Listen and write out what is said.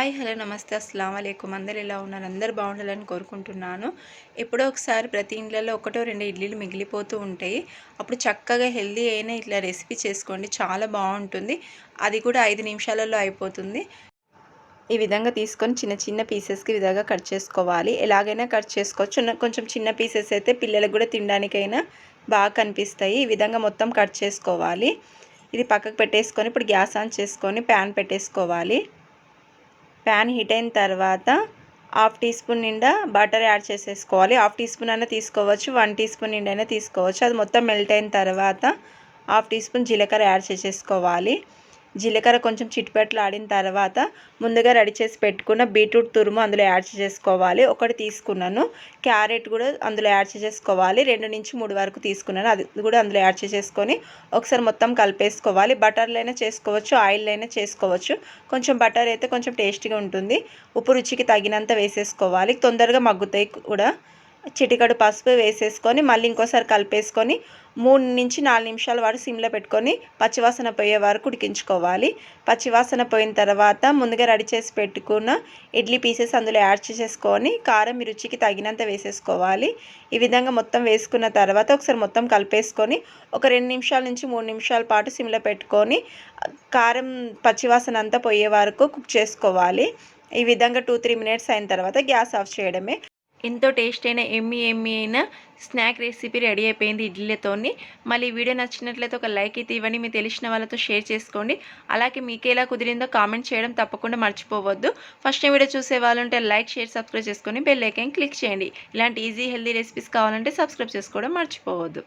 Hi hello నమస్తే అస్సలం అయికం అందరు ఎలా ఉన్నారు? అందరు బాగుండాలని కోరుకుంటున్నాను. ఎప్పుడో ఒకసారి ప్రతి ఇండ్లలో ఒకటో రెండు ఇడ్లీలు మిగిలిపోతూ ఉంటాయి. అప్పుడు చక్కగా హెల్దీ అయిన ఇట్లా రెసిపీ చేసుకోండి. చాలా బాగుంటుంది. అది కూడా ఐదు నిమిషాలలో అయిపోతుంది. ఈ విధంగా తీసుకొని చిన్న చిన్న పీసెస్కి విధంగా కట్ చేసుకోవాలి. ఎలాగైనా కట్ చేసుకోవచ్చు. కొంచెం చిన్న పీసెస్ అయితే పిల్లలకు కూడా తినడానికైనా బాగా కనిపిస్తాయి. ఈ విధంగా మొత్తం కట్ చేసుకోవాలి. ఇది పక్కకు పెట్టేసుకొని ఇప్పుడు గ్యాస్ ఆన్ చేసుకొని ప్యాన్ పెట్టేసుకోవాలి. ప్యాన్ హీట్ అయిన తర్వాత హాఫ్ టీ స్పూన్ నిండా బటర్ యాడ్ చేసేసుకోవాలి. హాఫ్ టీ స్పూన్ అయినా తీసుకోవచ్చు వన్ టీ స్పూన్ నిండా అయినా తీసుకోవచ్చు. అది మొత్తం మెల్ట్ అయిన తర్వాత హాఫ్ టీ స్పూన్ జీలకర్ర యాడ్ చేసేసుకోవాలి. జీలకర్ర కొంచెం చిట్పెట్లు ఆడిన తర్వాత ముందుగా రెడీ చేసి పెట్టుకున్న బీట్రూట్ తురుము అందులో యాడ్ చేసుకోవాలి. ఒకటి తీసుకున్నాను. క్యారెట్ కూడా అందులో యాడ్ చేసుకోవాలి. రెండు నుంచి మూడు వరకు తీసుకున్నాను. అది కూడా అందులో యాడ్ చేసుకొని ఒకసారి మొత్తం కలిపేసుకోవాలి. బటర్లైనా అయినా చేసుకోవచ్చు ఆయిల్లైనా అయినా చేసుకోవచ్చు. కొంచెం బటర్ అయితే కొంచెం టేస్టీగా ఉంటుంది. ఉప్పు రుచికి తగినంత వేసేసుకోవాలి. తొందరగా మగ్గుతాయి కూడా. చిటికడు పసుపు వేసేసుకొని మళ్ళీ ఇంకోసారి కలిపేసుకొని మూడు నుంచి నాలుగు నిమిషాల వాడు సిమ్లో పెట్టుకొని పచ్చివాసన పోయే వరకు ఉడికించుకోవాలి. పచ్చివాసన పోయిన తర్వాత ముందుగా రెడీ చేసి పెట్టుకున్న ఇడ్లీ పీసెస్ అందులో యాడ్ చేసేసుకొని కారం మీ రుచికి తగినంత వేసేసుకోవాలి. ఈ విధంగా మొత్తం వేసుకున్న తర్వాత ఒకసారి మొత్తం కలిపేసుకొని ఒక రెండు నిమిషాల నుంచి మూడు నిమిషాల పాటు సిమ్లో పెట్టుకొని కారం పచ్చివాసన అంతా పోయే వరకు కుక్ చేసుకోవాలి. ఈ విధంగా టూ త్రీ మినిట్స్ అయిన తర్వాత గ్యాస్ ఆఫ్ చేయడమే. ఎంతో టేస్ట్ అయిన ఎమ్మి ఎమ్మి అయిన స్నాక్ రెసిపీ రెడీ అయిపోయింది ఇడ్లీలతోని. మళ్ళీ వీడియో నచ్చినట్లయితే ఒక లైక్ అయితే ఇవ్వండి మీకు తెలిసిన వాళ్ళతో షేర్ చేసుకోండి. అలాగే మీకు ఎలా కుదిరిందో కామెంట్ చేయడం తప్పకుండా మర్చిపోవద్దు. ఫస్ట్ వీడియో చూసే వాళ్ళు ఉంటే లైక్ షేర్ సబ్స్క్రైబ్ చేసుకొని బెల్ ఐకాన్ క్లిక్ చేయండి. ఇలాంటి ఈజీ హెల్దీ రెసిపీస్ కావాలంటే సబ్స్క్రైబ్ చేసుకోవడం మర్చిపోవద్దు.